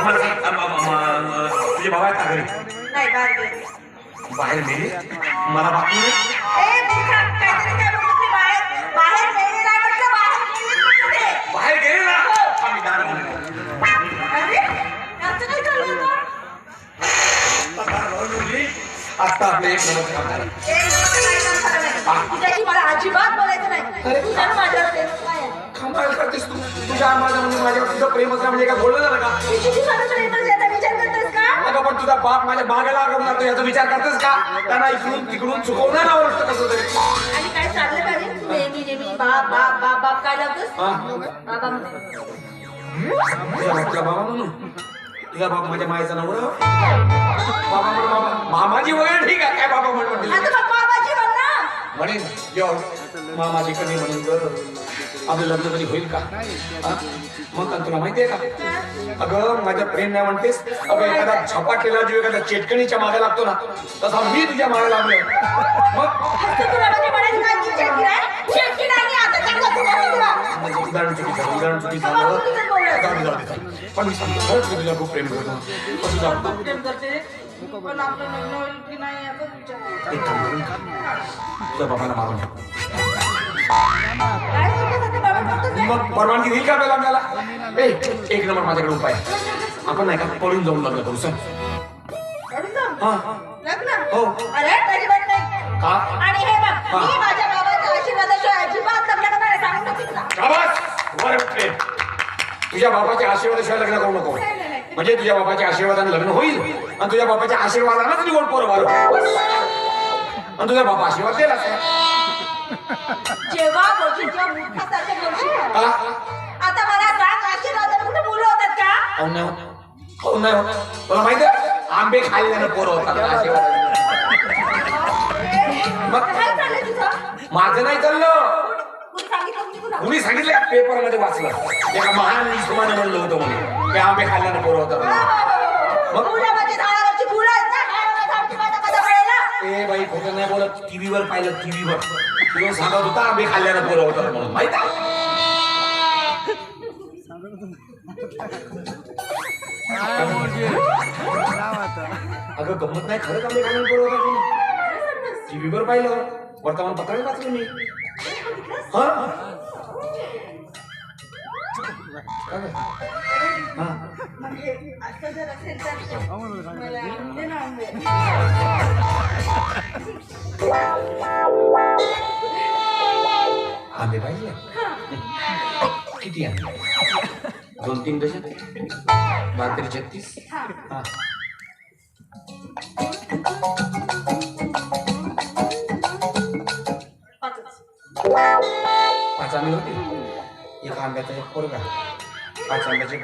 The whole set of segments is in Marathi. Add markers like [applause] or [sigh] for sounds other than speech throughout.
तुझे बाबा आहेत का घरी नाही बाहेर गेले. बाहेर गेले मला बातमी नाही. ए, मूर्खा, काहीतरी काय बोलतो ते बाहेर? बाहेर गेले नाही म्हटलं, बाहेर गेले म्हटलं ते. बाहेर गेले ना आम्ही दार उघडलं. अरे, याचं काय चाललं होतं? आता दार. आता आपलं एक नंबर काम झालं. ए, मला काही काम झालं नाही. तुझ्याशी मला अजिबात बोलायचं नाही तुझ्या आणि माझ्यावर प्रेम काय आहे? कमाल करतेस तू. तुझ्या माझ्या म्हणजे माझ्यावर तुझं प्रेम असलं म्हणजे काय बोललं झालं का? मी किती सारं प्रेमच याचा विचार करतोस का? अगं पण तुझा बाप माझ्या मागे लागून जातो याचा विचार करतेस का? त्यांना इकडून तिकडून चुकवणार ना ओरडतं कसं तरी. आणि काय चाललं का रे तू नेहमी नेहमी बाप बाप बाप बाप काय लावतोस? हा? बाबा म्हणतो. तुझ्या बापचा बाबा म्हणून? तुझा बाप माझ्या मायचा नवरा? बाबा म्हणून बाबा मामाजी वगैरे ठीक आहे. काय बाबा म्हणून म्हणतील आता म्हण ना? मामाजी कधी म्हणेन आपलं लग्न कधी होईल का? मग तुला माहितीये का? अगं माझ्या प्रेम नाही म्हणतेस. अगं एखादा झपाटेला जो एखादा चेटकणीच्या मागे लागतो ना तसा मी तुझ्या मागे लागलोय. मग? उदाहरण चुकीचं उदाहरण चुकीचं. पण मी सांगतो खरंच मी तुझ्या खूप प्रेम करतो. पण तुझा खूप प्रेम करते. पण आपलं लग्न होईल की नाही याचाच विचार. बाबाला मारून मग परवानगी देईल का आपल्याला आपल्याला ए एक नंबर माझ्याकडे उपाय. आपण नाही का पळून जाऊन लग्न करू सर. हा लग्न हो. अरे अजिबात नाही का आणि हे बघ हा. मी माझ्या बाबाच्या आशीर्वादाशिवाय अजिबात लग्न करणार आहे, सांगून टाकीन तुला. शाबास वर उठले तुझ्या बाबाच्या आशीर्वादाशिवाय लग्न करू नको. म्हणजे तुझ्या बाबाच्या आशीर्वादाने लग्न होईल आणि तुझ्या बाबाच्या आशीर्वादानेच निवड पोरं आणि तुझा बाबा आशीर्वाद दिला जेव्हा आता मला सांग आशीर्वादाने कुठे मुलं होतात का? हो होत. हो. तुला माहिती आंबे खाल्ल्यानं पोरं होतात आशीर्वाद मग? काय चाललंय तुझं? माझं नाही चाललं. कुणी सांगितलं कुणी तुला? कुणी सांगितलं? पेपरमध्ये वाचलं. एका महान विश्वाने म्हणलं होतं म्हणे ते आंबे खाल्ल्यानं पोरं होतात मग? ए बाई खोटं नाही बोलत. टीव्हीवर पाहिलं टीव्हीवर. तुला सांगत होता आंबे खाल्ल्यानं पोरं होतात म्हणून. माहीत आहे? अगं गंमत नाही? खरंच आंबे खाल्ल्यानं पोरं होतात म्हणून टीव्हीवर पाहिलं. वर्तमानपत्रात वाचलं मी हा? असं जर असेल तर मला ना आंबे. पाहिजे किती आंबे दोन तीन डझन बारा छत्तीस हा पाच आंबे होते आंब्याचा एक पोरगा पाच आंब्याचे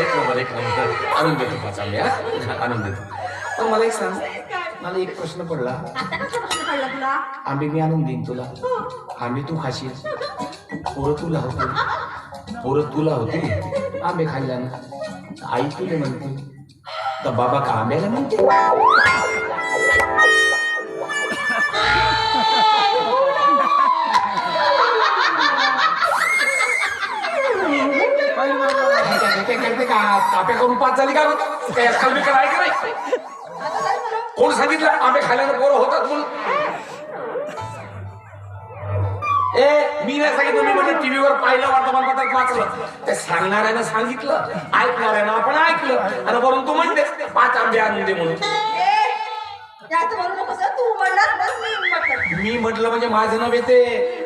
एक नंबर एक नंबर. आणून देतो पाच आंबे हा? आणून देतो. पण मला एक सांग मला एक प्रश्न पडला. आता कसा प्रश्न पडला तुला आंबे मी आणून देईन तुला. आंबे तू खाशील. पोरं तुला होती पोरं तुला होती आंबे खाल्ल्यानं आई तुला म्हणते तर बाबा का आंब्याला म्हणते? [laughs] [laughs] काप्या करून पाच झाली का गं? अक्कल बिक्कल आहे का नाही कोण सांगितलं आंबे खाल्ल्यानं बोर होतात म्हणून ए मी नाही सांगितलं मी म्हणजे टीव्हीवर पाहिलं वर्तमानपत्रात वाचलं ते सांगणाऱ्यानं सांगितलं ऐकणाऱ्यानं आपण ऐकलं आणि वरून तू म्हणते पाच आंबे आणून दे म्हणून जास्त बोलू नकोस हं. तू म्हणलास ना मी म्हटलं. मी म्हटलं म्हणजे माझं नव्हे ते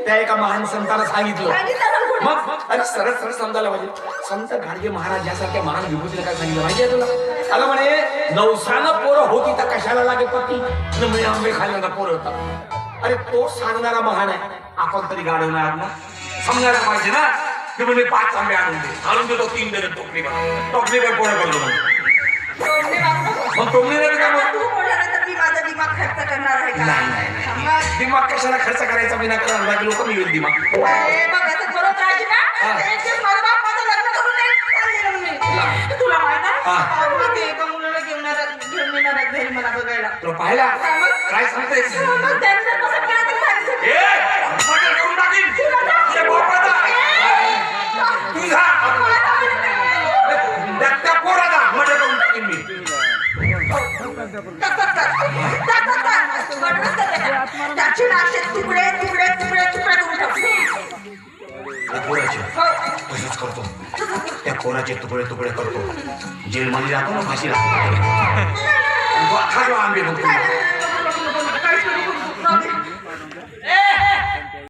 त्या एका महान संताला सांगितलं. सांगितलं ना कोणी? मग अरे सरळ सरळ समजायला पाहिजे. संत गाडगे महाराज यासारख्या महान विभूतीला काय सांगितलं माहिती आहे तुला? आलं म्हणे नवसानं पोरं होती तर कशाला लागे पती? न म्हणे आंबे खाल्ल्यानं पोरं होतात अरे तो सांगणारा महान आहे. आपण तरी गाडवणार ना? समजायला पाहिजे ना? ते म्हणजे पाच आंबे आणून दे. आणून देतो तीन डझन टोकरीवर टोकरीवर पोरं करतो मग तोंडे वापरू नको. मग टोकरीवर करणार आहे का नाही नाही नाही सांगा. दिमाग कशाला खर्च करायचा विना करणार बाकी लोक मी येईल दिमाग ए, बघ, असं बोलत राहायची ना? हा. एक दिवस माझा बाप माझं लग्न करून देईल, चाललेलं मी. तुला माहीत आहे? अहो, ते एका मुलाला घेऊन येणार- घेऊन येणार आहेत घरी मला बघायला. तुला पाहिला काय सांगतेस मग त्यांनी जर पसंत केलं तरी चालेल. ए, मर्डर करून टाकीन. तुझ्या बापाचा. ए, तू खा त्या त्या पोराला मर्डर करून टाकीन मी त्याची नाशे तुकडे तुकडे तुकडे तुकडे करून टाकू. तसंच करतो त्या पोराचे तुकडे तुकडे करतो जेलमध्ये जातो ना फाशी लागतो खा आंबे बघतो